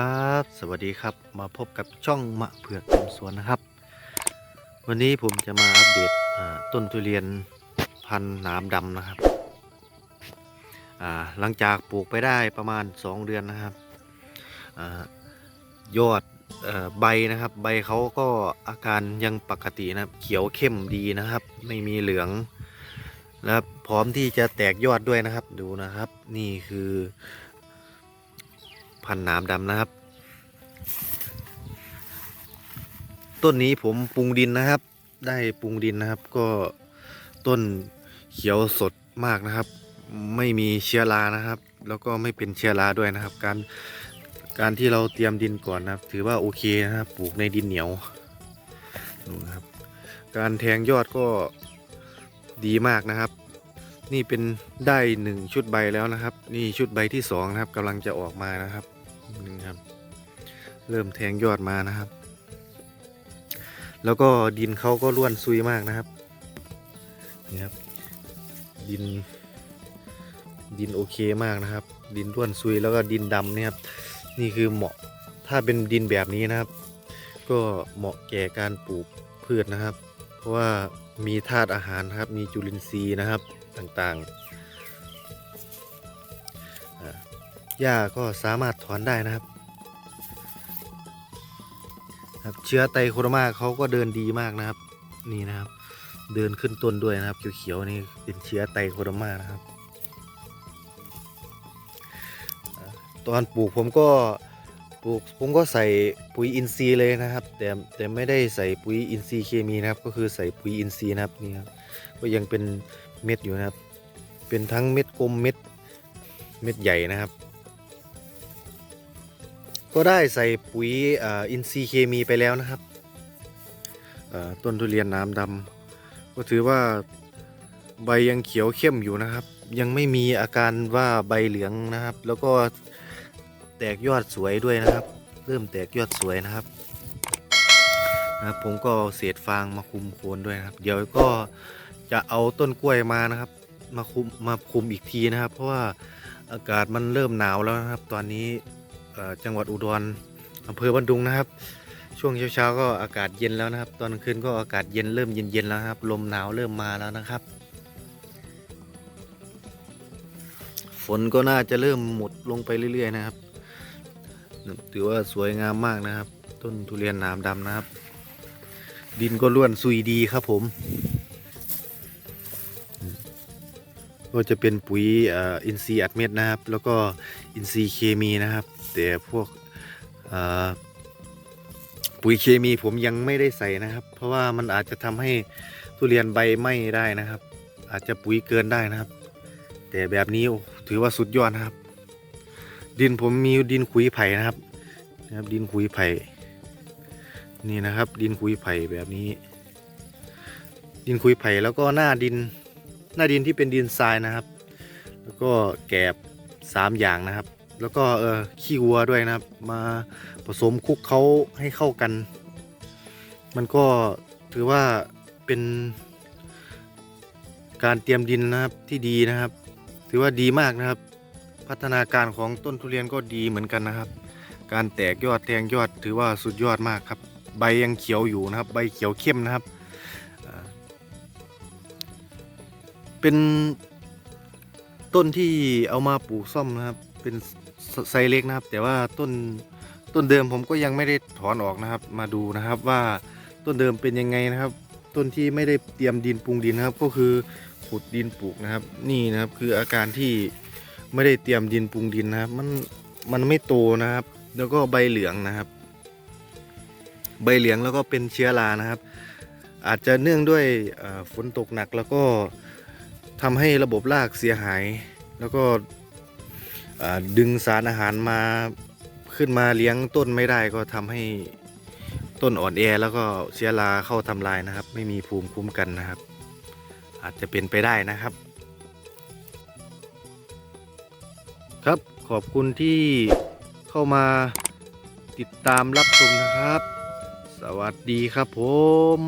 ครับ สวัสดีครับมาพบกับช่องมะเผือกทำสวนนะครับ วันนี้ผมจะมาอัปเดตต้นทุเรียนพันธุ์หนามดำนะครับหลังจากปลูกไปได้ประมาณ 2 เดือนนะครับอยอดอใบนะครับ ใบเขาก็อาการยังปกตินะครับ เขียวเข้มดีนะครับ ไม่มีเหลืองและพร้อมที่จะแตกยอดด้วยนะครับดูนะครับ นี่คือ พันธุ์หนามดำนะครับ ต้นนี้ผมปรุงดินนะครับ ได้ปรุงดินนะครับ ก็ต้นเขียวสดมากนะครับ ไม่มีเชื้อรานะครับ แล้วก็ไม่เป็นเชื้อราด้วยนะครับ การการที่เราเตรียมดินก่อนนะครับ ถือว่าโอเคนะครับ ปลูกในดินเหนียวดูนะครับ การแทงยอดก็ดีมากนะครับ นี่เป็นได้หนึ่งชุดใบแล้วนะครับ นี่ชุดใบที่สองนะครับกำลังจะออกมานะครับ นี่ครับ เริ่มแทงยอดมานะครับ แล้วก็ดินเขาก็ร่วนซุยมากนะครับนี่ครับ ดิน ดินโอเคมากนะครับ ดินร่วนซุยแล้วก็ดินดำเนี่ยครับนี่คือเหมาะถ้าเป็นดินแบบนี้นะครับ ก็เหมาะแก่การปลูกพืชนะครับ เพราะว่ามีธาตุอาหารนะครับ มีจุลินทรีย์นะครับต่างๆ หญ้าก็สามารถถอนได้นะครับครับเชื้อไตโคโรมาเขาก็เดินดีมากนะครับ นี่นะครับ เดินขึ้นต้นด้วยนะครับเขียวๆนี่เป็นเชื้อไตโคโรมานะครับ ตอนปลูกผมก็ปลูกผมก็ใส่ปุ๋ยอินทรีย์เลยนะครับ แต่แต่ไม่ได้ใส่ปุ๋ยอินทรีย์เคมีนะครับ ก็คือใส่ปุ๋ยอินทรีย์นะครับนี่ครับก็ยังเป็นเม็ดอยู่นะครับ เป็นทั้งเม็ดกลมเม็ดเม็ดใหญ่นะครับ ก็ได้ใส่ปุ๋ยอินทรีย์เคมีไปแล้วนะครับต้นทุเรียนน้ำดำก็ถือว่าใบยังเขียวเข้มอยู่นะครับ ยังไม่มีอาการว่าใบเหลืองนะครับ แล้วก็แตกยอดสวยด้วยนะครับ เริ่มแตกยอดสวยนะครับนะครับผมก็เศษฟางมาคุมโคนด้วยนะครับ เดี๋ยวก็จะเอาต้นกล้วยมานะครับ มาคุมมาคุมอีกทีนะครับ เพราะว่าอากาศมันเริ่มหนาวแล้วนะครับ ตอนนี้ จังหวัดอุดรอำเภอบันดุงนะครับ ช่วงเช้าๆก็อากาศเย็นแล้วนะครับ ตอนกลางคืนก็อากาศเย็นเริ่มเย็นๆแล้วครับ ลมหนาวเริ่มมาแล้วนะครับ ฝนก็น่าจะเริ่มหมดลงไปเรื่อย ๆ นะครับ ถือว่าสวยงามมากนะครับ ต้นทุเรียนหนามดำนะครับ ดินก็ล้วนซุยดีครับผม ก็จะเป็นปุ๋ยอินทรีย์อัดเม็ดนะครับ แล้วก็อินทรีย์เคมีนะครับ แต่พวกปุ๋ยเคมีผมยังไม่ได้ใส่นะครับ เพราะว่ามันอาจจะทำให้ทุเรียนใบไหม้ได้นะครับ อาจจะปุ๋ยเกินได้นะครับ แต่แบบนี้ถือว่าสุดยอดนะครับ ดินผมมีดินขุยไผ่นะครับนะครับดินขุยไผ่นี่นะครับ ดินขุยไผ่แบบนี้ ดินขุยไผ่แล้วก็หน้าดิน หน้าดินที่เป็นดินทรายนะครับ แล้วก็แกบสามอย่างนะครับ แล้วก็เออขี้วัวด้วยนะครับ มาผสมคุกเขาให้เข้ากัน มันก็ถือว่าเป็นการเตรียมดินนะครับที่ดีนะครับ ถือว่าดีมากนะครับ พัฒนาการของต้นทุเรียนก็ดีเหมือนกันนะครับ การแตกยอดแทงยอดถือว่าสุดยอดมากครับ ใบยังเขียวอยู่นะครับ ใบเขียวเข้มนะครับ เป็นต้นที่เอามาปลูกซ่อมนะครับ เป็นไซเล็กนะครับ แต่ว่าต้นต้นเดิมผมก็ยังไม่ได้ถอนออกนะครับ มาดูนะครับว่าต้นเดิมเป็นยังไงนะครับ ต้นที่ไม่ได้เตรียมดินปรุงดินนะครับ ก็คือขุดดินปลูกนะครับ นี่นะครับคืออาการที่ไม่ได้เตรียมดินปรุงดินนะครับ มันมันไม่โตนะครับ แล้วก็ใบเหลืองนะครับ ใบเหลืองแล้วก็เป็นเชื้อรานะครับ อาจจะเนื่องด้วยฝนตกหนักแล้วก็ ทำให้ระบบรากเสียหาย แล้วก็ดึงสารอาหารมาขึ้นมาเลี้ยงต้นไม่ได้ก็ทำให้ต้นอ่อนแอแล้วก็เชื้อราเข้าทำลายนะครับ ไม่มีภูมิคุ้มกันนะครับ อาจจะเป็นไปได้นะครับ ครับขอบคุณที่เข้ามาติดตามรับชมนะครับ สวัสดีครับผม